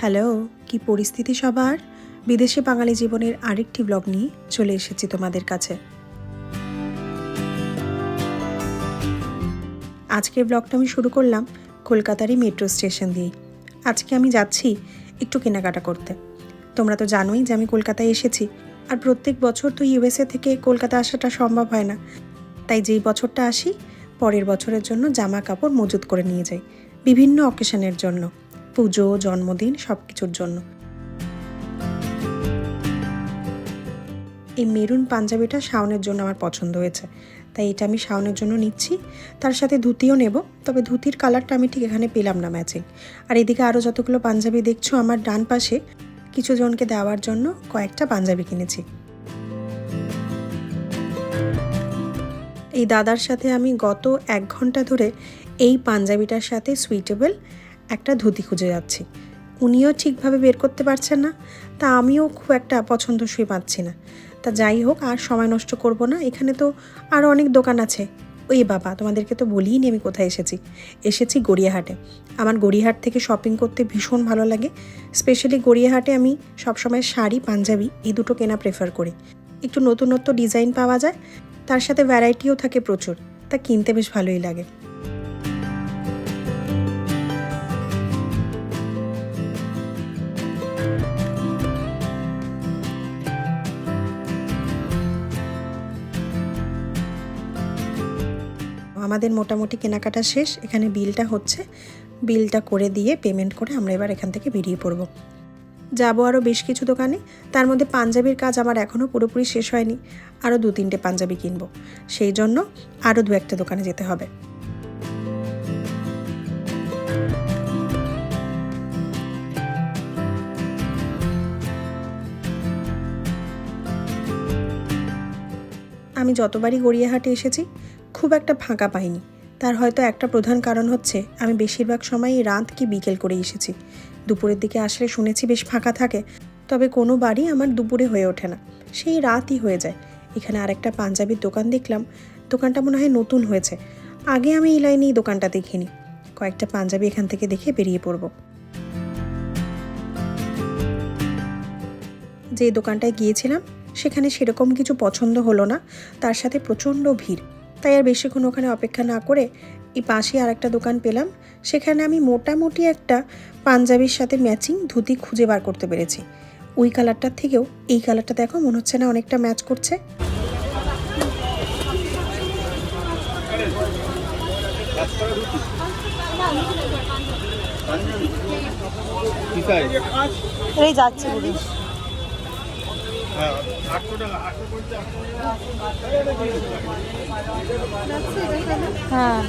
Hello, কি পরিস্থিতি সবার? বিদেশি বাঙালি জীবনের আরেকটি ব্লগ নিয়ে চলে এসেছি তোমাদের কাছে। আজকের ব্লগটা আমি শুরু করলাম কলকাতারই মেট্রো স্টেশন দিয়েই আজকে আমি যাচ্ছি একটু কেনাকাটা করতে। তোমরা তো জানোই যে আমি কলকাতায় এসেছি, আর প্রত্যেক বছর তো ইউএসএ থেকে কলকাতা আসাটা সম্ভব হয় না। তাই যেই বছরটা আসি, পরের বছরের জন্য জামা কাপড় মজুত করে নিয়ে যাই, বিভিন্ন অকেশনের জন্য। পুজো, জন্মদিন সব কিছুর জন্য। এই মেরুন পাঞ্জাবিটা শাওনের জন্য আমার পছন্দ হয়েছে। তাই এটা আমি শাওনের জন্য নিচ্ছি। তার সাথে ধুতিও নেব, তবে ধুতির কালারটা আমি ঠিক এখানে পেলাম না ম্যাচিং। আর এদিকে আরও যতগুলো পাঞ্জাবি দেখছ, আমার ডান পাশে কিছু জনকে দেওয়ার জন্য কয়েকটা পাঞ্জাবি কিনেছি। এই দাদার সাথে আমি গত এক ঘণ্টা ধরে এই পাঞ্জাবিটার সাথে সুইটেবল একটা ধুতি খুঁজে যাচ্ছি। উনিও ঠিকভাবে বের করতে পারছেন না, তা আমিও খুব একটা পছন্দসই পাচ্ছি না। তা যাই হোক, আর সময় নষ্ট করব না, এখানে তো আরও অনেক দোকান আছে। ওই বাবা, তোমাদেরকে তো বলিনি আমি কোথায় এসেছি। এসেছি গড়িয়াহাটে। আমার গড়িয়াহাট থেকে শপিং করতে ভীষণ ভালো লাগে। স্পেশালি গড়িয়াহাটে আমি সবসময় শাড়ি, পাঞ্জাবি, এই দুটো কেনা প্রেফার করি। একটু নতুনত্ব ডিজাইন পাওয়া যায়, তার সাথে ভ্যারাইটিও থাকে প্রচুর, তা কিনতে বেশ ভালোই লাগে। আমাদের মোটামুটি কেনাকাটা শেষ, এখানে বিলটা হচ্ছে। বিলটা করে দিয়ে পেমেন্ট করে আমরা এবার এখান থেকে বেরিয়ে পড়ব। যাব আরও বেশ কিছু দোকানে। তার মধ্যে পাঞ্জাবির কাজ আমার এখনও পুরোপুরি শেষ হয়নি। আরও দু তিনটে পাঞ্জাবি কিনবো। সেই জন্য আরও দু একটা দোকানে যেতে হবে। আমি যতবারই গড়িয়াহাটে এসেছি খুব একটা ফাঁকা পাইনি। তার হয়তো একটা প্রধান কারণ হচ্ছে, আমি বেশিরভাগ সময়ই রাত কি বিকেল করে এসেছি। দুপুরের দিকে আসলে শুনেছি বেশ ফাঁকা থাকে, তবে কোনো বাড়ি আমার দুপুরে হয়ে ওঠে না। সেই রাতই হয়ে যায়। এখানে আরেকটা পাঞ্জাবির দোকান দেখলাম। দোকানটা মনে হয় নতুন হয়েছে। আগে আমি এই লাইনেই দোকানটা দেখিনি। কয়েকটা পাঞ্জাবি এখান থেকে দেখে বেরিয়ে পড়ব। যে দোকানটায় গিয়েছিলাম, সেখানে সেরকম কিছু পছন্দ হলো না। তার সাথে প্রচণ্ড ভিড়। তাই আর বেশিক্ষণ ওখানে অপেক্ষা না করে এই পাশে আর একটা দোকান পেলাম। সেখানে আমি মোটামুটি একটা পাঞ্জাবির সাথে ম্যাচিং ধুতি খুঁজে বার করতে পেরেছি। ওই কালারটার থেকেও এই কালারটা দেখো, মনে হচ্ছে না অনেকটা ম্যাচ করছে। যাচ্ছে। হ্যাঁ।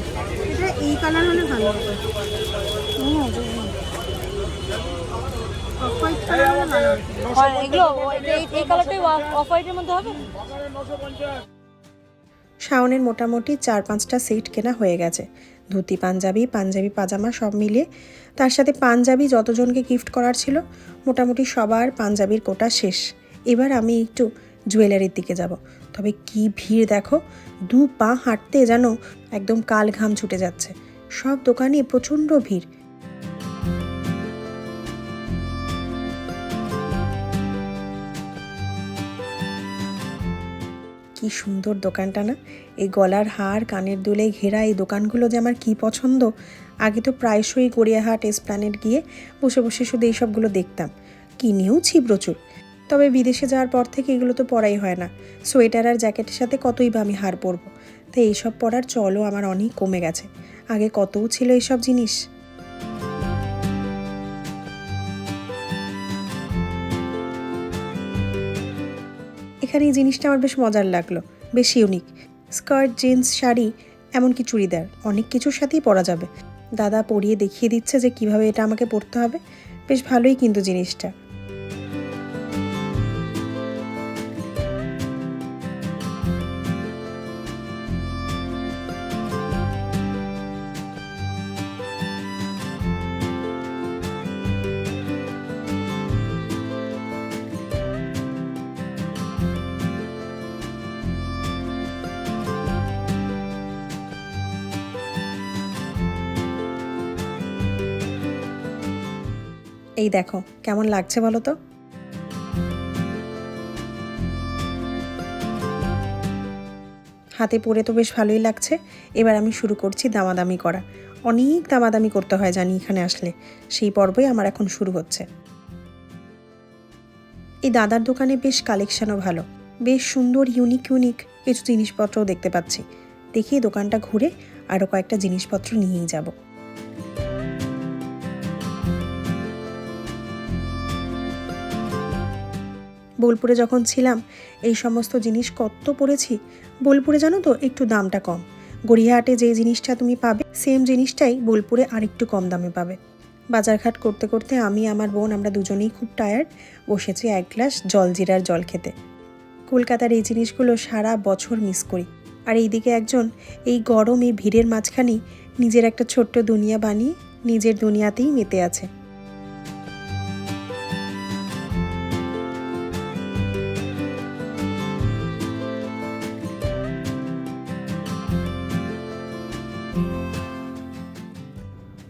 এটা এই কালার হলে ভালো হবে হয়, এগুলো এই এই কালারটাই অফ হোয়াইটের মধ্যে হবে? শাওনের মোটামুটি চার পাঁচটা সেট কেনা হয়ে গেছে। ধুতি পাঞ্জাবি পাঞ্জাবি পাজামা সব মিলিয়ে। তার সাথে পাঞ্জাবি যতজনকে গিফট করার ছিল মোটামুটি সবার পাঞ্জাবির কোটা শেষ। এবার আমি একটু জুয়েলারির দিকে যাব। তবে কি ভিড় দেখো? দু পা হাঁটতে যেন একদম কাল ঘাম ছুটে যাচ্ছে। সব দোকানে প্রচণ্ড ভিড়। কি সুন্দর দোকানটা না? এই গলার হার, কানের দুলে ঘেরা এই দোকানগুলো যে আমার কি পছন্দ? আগে তো প্রায়শই গড়িয়াহাট, এসপ্ল্যানেট গিয়ে বসে বসে শুধু এইসবগুলো দেখতাম। কিনেওছি প্রচুর? তবে বিদেশে যাওয়ার পর থেকে এগুলো তো পরাই হয় না। সোয়েটার আর জ্যাকেটের সাথে কতই বা আমি হার পরবো। তাই এইসব পরার চলও আমার অনেক কমে গেছে। আগে কতও ছিল এইসব জিনিস? এখানে এই জিনিসটা আমার বেশ মজার লাগল। বেশ ইউনিক স্কার্ট, জিন্স, শাড়ি, এমনকি চুড়িদার, অনেক কিছুর সাথেই পরা যাবে। দাদা পরিয়ে দেখিয়ে দিচ্ছে যে কীভাবে এটা আমাকে পরতে হবে। বেশ ভালোই কিন্তু জিনিসটা। এই দেখো, কেমন লাগছে বলো তো? হাতে পরে তো বেশ ভালোই লাগছে। এবার আমি শুরু করছি দামাদামি করা। অনেক দামাদামি করতে হয় জানি এখানে আসলে। সেই পর্বই আমার এখন শুরু হচ্ছে। এই দাদার দোকানে বেশ কালেকশনও ভালো। বেশ সুন্দর ইউনিক ইউনিক কিছু জিনিসপত্রও দেখতে পাচ্ছি। দেখি দোকানটা ঘুরে আরও কয়েকটা জিনিসপত্র নিয়েই যাব। বোলপুরে যখন ছিলাম, এই সমস্ত জিনিস কত পড়েছি, বোলপুরে জানো তো একটু দামটা কম। গড়িয়াহাটে যে জিনিসটা তুমি পাবে সেম জিনিসটাই বোলপুরে আরেকটু কম দামে পাবে। বাজারঘাট করতে করতে আমি, আমার বোন, আমরা দুজনেই খুব টায়ার্ড বসেছি এক গ্লাস জল জিরার জল খেতে। কলকাতার এই জিনিসগুলো সারা বছর মিস করি। আর এইদিকে একজন, এই গরম, এই ভিড়ের মাঝখানেই নিজের একটা ছোট্ট দুনিয়া বানিয়ে নিজের দুনিয়াতেই মেতে আছে।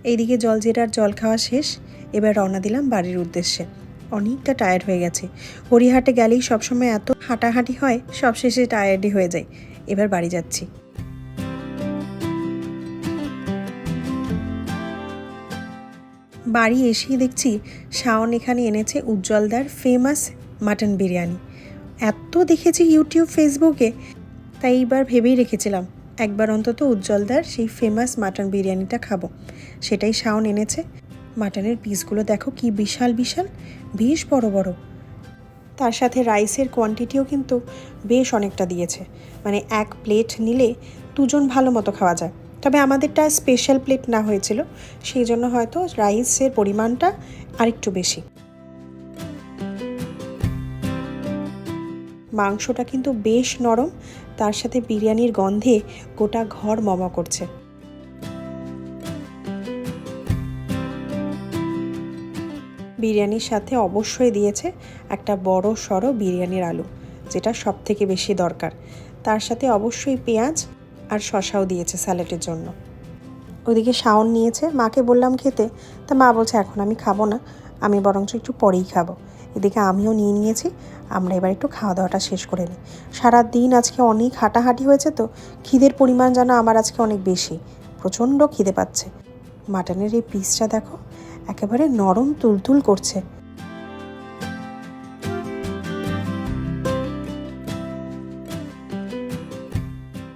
এইদিকে জলজিরার জল খাওয়া শেষ, এবার রওনা দিলাম বাড়ির উদ্দেশ্যে। অনেকটা টায়ার্ড হয়ে গেছে। হরিহাটে গেলেই সবসময় এত হাঁটাহাঁটি হয়, সবশেষে টায়ার্ডই হয়ে যায় এবার বাড়ি যাচ্ছি। বাড়ি এসেই দেখছি শাওন এখানে এনেছে উজ্জ্বলদার ফেমাস মাটন বিরিয়ানি। এত দেখেছি ইউটিউব ফেসবুকে তাই এইবার ভেবেই রেখেছিলাম। একবার অন্তত উজ্জ্বলদার সেই ফেমাস মাটন বিরিয়ানিটা খাব। সেটাই শাওন এনেছে। মাটনের পিসগুলো দেখো কি বিশাল বিশাল, বেশ বড় বড়। তার সাথে রাইসের কোয়ান্টিটিও কিন্তু বেশ অনেকটা দিয়েছে। মানে এক প্লেট নিলে দুজন ভালো মতো খাওয়া যায়। তবে আমাদেরটা স্পেশাল প্লেট না হয়েছিল, সেই জন্য হয়তো রাইসের পরিমাণটা আরেকটু বেশি। মাংসটা কিন্তু বেশ নরম, তার সাথে বিরিয়ানির গন্ধে গোটা ঘর মমা করছে। বিরিয়ানির সাথে অবশ্যই দিয়েছে একটা বড় সড়ো বিরিয়ানির আলু, যেটা সব থেকে বেশি দরকার। তার সাথে অবশ্যই পেঁয়াজ আর শশাও দিয়েছে স্যালাডের জন্য। ওইদিকে শাওন নিয়েছে, মাকে বললাম খেতে, তা মা বলছে, এখন আমি খাব না, আমি বরঞ্চ একটু পরেই খাব। এদিকে আমিও নিয়ে নিয়েছি। আমরা এবার একটু খাওয়া দাওয়াটা শেষ করে নিই। সারা দিন আজকে অনেক হাঁটাহাঁটি হয়েছে তো, খিদের পরিমাণ যেন আমার আজকে অনেক বেশি। প্রচণ্ড খিদে পাচ্ছে। মাটনের এই পিসটা দেখো, একেবারে নরম তুলতুল করছে।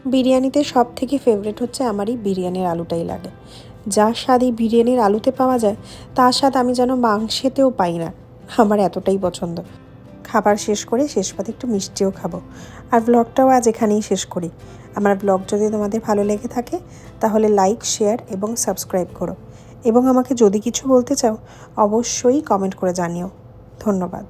বিরিয়ানিতে সব থেকে ফেভারিট হচ্ছে আমার এই বিরিয়ানির আলুটাই লাগে। যা স্বাদ এই বিরিয়ানির আলুতে পাওয়া যায়, তার স্বাদ আমি যেন মাংসেতেও পাই না। আমার এতটাই পছন্দ। খাবার শেষ করে শেষ পাতে একটু মিষ্টিও খাব। আর ব্লগটাও আজ এখানেই শেষ করি। আমার ব্লগ যদি তোমাদের ভালো লেগে থাকে, তাহলে লাইক শেয়ার এবং সাবস্ক্রাইব করো। এবং আমাকে যদি কিছু বলতে চাও, অবশ্যই কমেন্ট করে জানিও। ধন্যবাদ।